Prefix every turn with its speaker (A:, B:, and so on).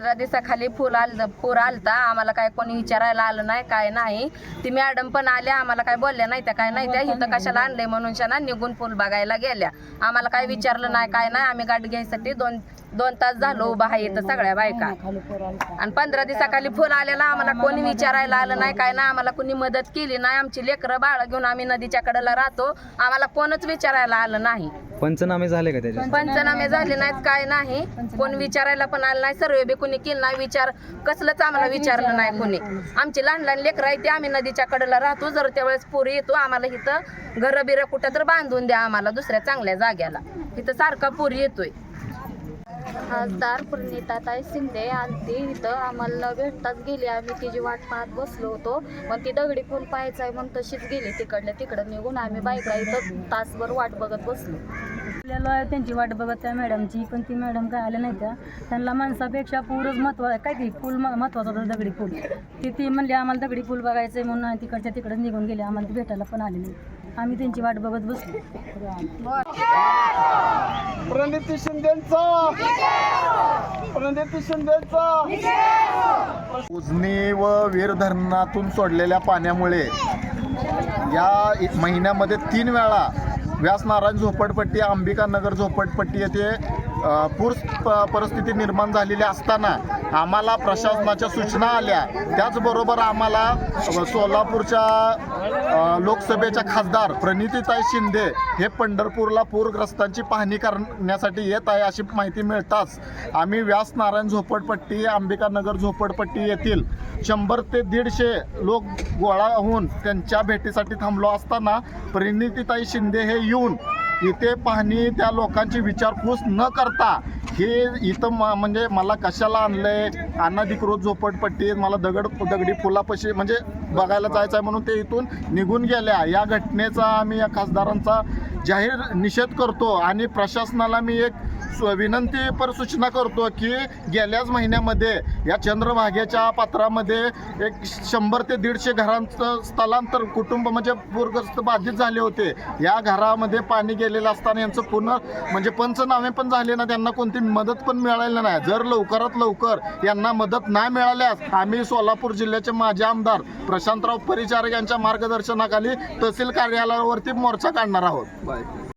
A: पंधरा दिवसाखाली फुल आल पूर आलता. आम्हाला काय कोणी विचारायला आलं नाही काय नाही. ती मॅडम पण आल्या. आम्हाला काय बोलल्या नाही त्या काय नाही त्या. इथं कशाला आणलंय म्हणून शना निघून फुल बघायला गेल्या. आम्हाला काय विचारलं नाही काय नाही. आम्ही गाठ घ्यायसाठी दोन दोन तास झालो उभा आहे इथं सगळ्या बायका. आणि पंधरा दिवसाखाली फुल आलेला. आम्हाला कोणी विचारायला आलं नाही. काय नाही. आम्हाला कोणी मदत केली नाही. आमची लेकरं बाळ घेऊन आम्ही नदीच्या कडेला राहतो. आम्हाला कोणच विचारायला आलं नाही.
B: पंचनामे झाले का त्याचे
A: पंचनामे झाले नाहीत काय नाही. कोण विचारायला पण आलं नाही. सर्वे बी कोणी केलं नाही विचार कसलंच आम्हाला विचारलं नाही कोणी. आमची लहान लहान लेकरं आहे ते आम्ही नदीच्या कडेला राहतो. जर त्यावेळेस पूर येतो आम्हाला इथं घरं कुठं तर बांधून द्या आम्हाला दुसऱ्या चांगल्या जाग्याला. इथं सारखा पूर येतोय.
C: खासदार प्रणिताताई शिंदे आलती इथं. आम्हाला भेटताच गेली. आम्ही तिची वाट पाहत बसलो होतो. मग ती दगडी फुल पाहायचं आहे म्हणून तशीच गेली. तिकडल्या तिकडं निघून आम्ही बायका इथं तासभर वाट बघत बसलो.
D: आपल्याला त्यांची वाट बघत त्या मॅडमची पण ती मॅडम काय आल्या नाही त्या त्यांना माणसापेक्षा पूरच महत्त्व काय ती पूल म- महत्त्वाचा होता दगडी पूल? ती ती म्हणली आम्हाला दगडी पूल बघायचं आहे म्हणून आणि तिकडच्या तिकडे निघून गेले. आम्हाला ती भेटायला पण आले नाही. आम्ही त्यांची वाट बघत बसलो.
E: प्रणिती शिंदेचा! प्रणिती शिंदेचा! उजनी व वीर धरणातून सोडलेल्या पाण्यामुळे या महिन्यामध्ये तीन वेळा व्यासनारायण झोपडपट्टी अंबिका नगर झोपडपट्टी येथे पूर प- परिस्थिती निर्माण झालेली असताना आम्हाला प्रशासनाच्या सूचना आल्या. त्याचबरोबर आम्हाला सोलापूरच्या लोकसभेच्या खासदार प्रणितीताई शिंदे हे पंढरपूरला पूरग्रस्तांची पाहणी करण्यासाठी येत आहे अशी माहिती मिळताच आम्ही व्यास नारायण झोपडपट्टी अंबिका नगर झोपडपट्टी येथील शंभर ते दीडशे लोक गोळा होऊन त्यांच्या भेटीसाठी थांबलो असताना प्रणितीताई शिंदे हे येऊन इथे पाहणी त्या लोकांची विचारपूस न करता हे इथं म म्हणजे मला कशाला आणलंय? अनाधिकृत झोपडपट्टी मला दगड दगडी फुलापाशी म्हणजे बघायला जायचं आहे म्हणून ते इथून निघून गेल्या. या घटनेचा आम्ही या खासदारांचा जाहीर निषेध करतो आणि प्रशासनाला मी एक विनंती पर सूचना करतो की गेल्याच महिन्यामध्ये या चंद्रभागेच्या पात्रामध्ये एक शंभर ते दीडशे घरांचं स्थलांतर कुटुंब म्हणजे पूरग्रस्त बाधित झाले होते. या घरामध्ये पाणी गेलेलं असताना यांचं पुन्हा म्हणजे पंचनामे पण झाले ना त्यांना कोणती मदत पण मिळालेली नाही. जर लवकरात लवकर यांना मदत नाही मिळाल्यास आम्ही सोलापूर जिल्ह्याचे माजी आमदार प्रशांतराव परिचारक यांच्या मार्गदर्शनाखाली तहसील कार्यालयावरती मोर्चा काढणार आहोत.